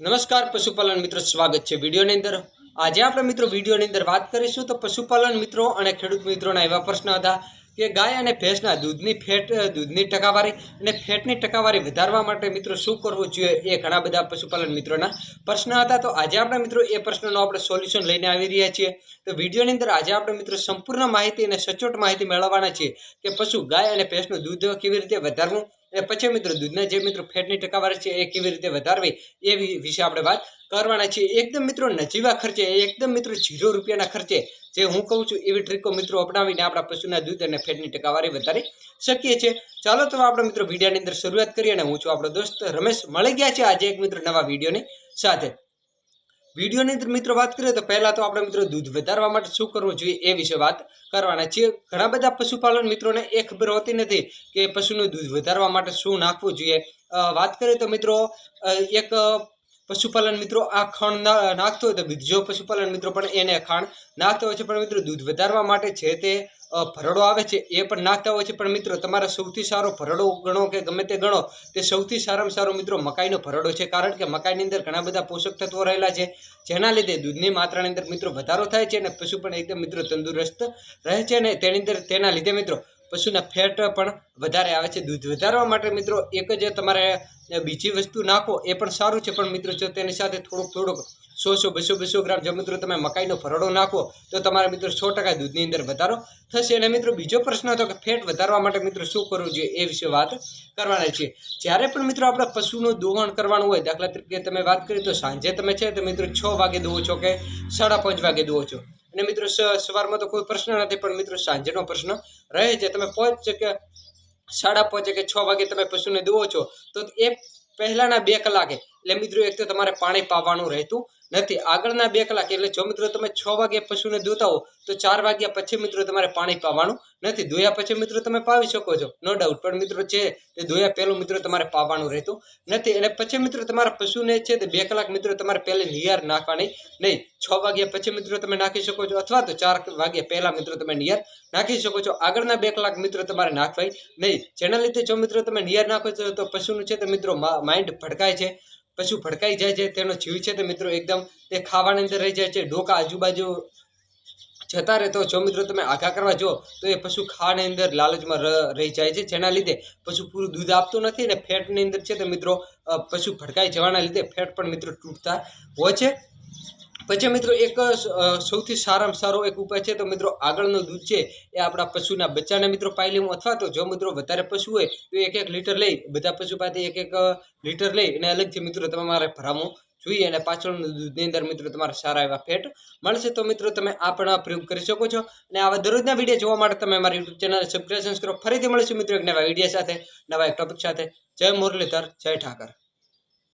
નમસ્કાર પશુપાલન મિત્રો, સ્વાગત છે વિડીયોની અંદર. આજે આપણે મિત્રો વિડીયોની અંદર વાત કરીશું તો પશુપાલન મિત્રો અને ખેડૂત મિત્રોના એવા પ્રશ્ન હતા કે ગાય અને ભેંસના દૂધની ફેટ દૂધની ટકાવારી અને ફેટની ટકાવારી વધારવા માટે મિત્રો શું કરવું જોઈએ એ ઘણા બધા પશુપાલન મિત્રોના પ્રશ્ન હતા. તો આજે આપણે મિત્રો એ પ્રશ્નનો આપણે સોલ્યુશન લઈને આવી રહ્યા છીએ. તો વિડીયોની અંદર આજે આપણે મિત્રો સંપૂર્ણ માહિતી અને સચોટ માહિતી મેળવવાના છીએ કે પશુ ગાય અને ભેંસનું દૂધ કેવી રીતે વધારવું અને પછી મિત્રો દૂધના જે મિત્રો ફેટની ટકાવારી છે એ કેવી રીતે વધારવી એ વિશે આપણે વાત કરવાના છીએ. એકદમ મિત્રો નજીવા ખર્ચે, એકદમ મિત્રો ઝીરો રૂપિયાના ખર્ચે જે હું કહું છું એવી ટ્રીકો મિત્રો અપનાવીને આપણા પશુના દૂધ અને ફેટની ટકાવારી વધારી શકીએ છીએ. ચાલો તો આપણે મિત્રો વિડીયાની અંદર શરૂઆત કરીએ અને હું છું આપણો દોસ્ત રમેશ. મળી ગયા છે આજે એક મિત્રો નવા વિડીયોની સાથે. વિડીયોની અંદર મિત્રો વાત કરીએ તો પહેલાં તો આપણે મિત્રો દૂધ વધારવા માટે શું કરવું જોઈએ એ વિશે વાત કરવાના છીએ. ઘણા બધા પશુપાલન મિત્રોને એ ખબર હોતી નથી કે પશુનું દૂધ વધારવા માટે શું નાખવું જોઈએ. વાત કરીએ તો મિત્રો એક પશુપાલન મિત્રો આ ખાણ નાખતો હોય તો બીજો પશુપાલન મિત્રો પણ એને ખાણ નાખતો હોય છે. પણ મિત્રો દૂધ વધારવા માટે છે તે ભરડો આવે છે એ પણ નાખતા હોય છે. પણ મિત્રો તમારો સૌથી સારો ભરડો ગણો કે ગમે તે ગણો, તે સૌથી સારામાં સારો મિત્રો મકાઈનો ભરડો છે. કારણ કે મકાઈની અંદર ઘણા બધા પોષક તત્વો રહેલા છે. જેના લીધે દૂધની માત્રાની અંદર મિત્રો વધારો થાય છે અને પશુ પણ એકદમ મિત્રો તંદુરસ્ત રહે છે અને તેની અંદર, તેના લીધે મિત્રો પશુના ફેટ પણ વધારે આવે છે. દૂધ વધારવા માટે મિત્રો એક જ તમારે બીજી વસ્તુ નાખો એ પણ સારું છે. પણ મિત્રો જો તેની સાથે થોડુંક થોડુંક સો સો બસો બસો ગ્રામ જો મિત્રો તમે મકાઈનો ફરડો નાખો તો તમારા મિત્રો સો ટકા દૂધની અંદર વધારો થશે. અને મિત્રો બીજો પ્રશ્ન હતો કે ફેટ વધારવા માટે મિત્રો શું કરવું જોઈએ એ વિશે વાત કરવાના છીએ. જ્યારે પણ મિત્રો આપણે પશુનું દોહણ કરવાનું હોય, દાખલા તરીકે તમે વાત કરી તો સાંજે તમે છે તો મિત્રો છ વાગે દોવો છો કે સાડા પાંચ વાગે દોવો છો? અને મિત્રો સવારમાં તો કોઈ પ્રશ્ન નથી, પણ મિત્રો સાંજનો પ્રશ્ન રહે છે. તમે પાંચ કે સાડા પહોંચે કે છ વાગે તમે પશુને દોવો છો, તો એ પહેલાંના બે કલાકે એટલે મિત્રો, એક તો તમારે પાણી પાવાનું રહેતું નથી. આગળના બે કલાક, એટલે જો મિત્રો તમે છ વાગ્યા પશુને દોતા હો તો ચાર વાગ્યા પછી મિત્રો તમારે પાણી પાવાનું નથી. ધોયા પછી મિત્રો તમે પાવી શકો છો. નો ડાઉટ પણ મિત્રો છે તે ધોયા પહેલું મિત્રો તમારે પાવાનું રહેતું નથી. અને પછી મિત્રો તમારા પશુને છે તે બે કલાક મિત્રો તમારે પહેલે નિયાર નાખવાની નહીં. છ વાગ્યા પછી મિત્રો તમે નાખી શકો છો. અથવા તો ચાર વાગ્યા પહેલા મિત્રો તમે નિયાર નાખી શકો છો. આગળના બે કલાક મિત્રો તમારે નાખવાય નહીં. જેના લીધે જો મિત્રો તમે નિયાર નાખો છો, તો પશુનું છે તો મિત્રો માઇન્ડ ભડકાય છે. પશુ ભડકાઈ જાય છે, તેનો જીવ છે તે મિત્રો એકદમ તે ખાવાની અંદર રહી જાય છે, ડોકા આજુબાજુ જતા રહે તો જો મિત્રો તમે આઘા કરવા જો, તો એ પશુ ખાવાની અંદર લાલચમાં રહી જાય છે. જેના લીધે પશુ પૂરું દૂધ આપતું નથી અને ફેટની અંદર છે તે મિત્રો પશુ ભડકાઈ જવાના લીધે ફેટ પણ મિત્રો તૂટતા હોય છે. પછી મિત્રો એક સૌથી સારામાં સારો એક ઉપાય છે, તો મિત્રો આગળનું દૂધ છે, એ આપણા પશુના બચ્ચાને મિત્રો પાઈ લેવું, અથવા તો જો મિત્રો વધારે પશુ હોય, તો એક એક લીટર લઈ, બધા પશુ પાસે એક એક લીટર લઈ અને અલગથી મિત્રો તમારે ભરાવવું જોઈએ અને પાછળનું દૂધની અંદર મિત્રો તમારે સારા એવા ફેટ મળશે. તો મિત્રો તમે આ પણ પ્રયોગ કરી શકો છો અને આવા દરરોજના વીડિયો જોવા માટે તમે મારી યુટ્યુબ ચેનલ સબસ્ક્રિપ્શન કરો ફરીથી મળીશું મિત્રો એક નવા વીડિયો સાથે, નવા એક ટોપિક સાથે. જય મુરલીધર, જય ઠાકર.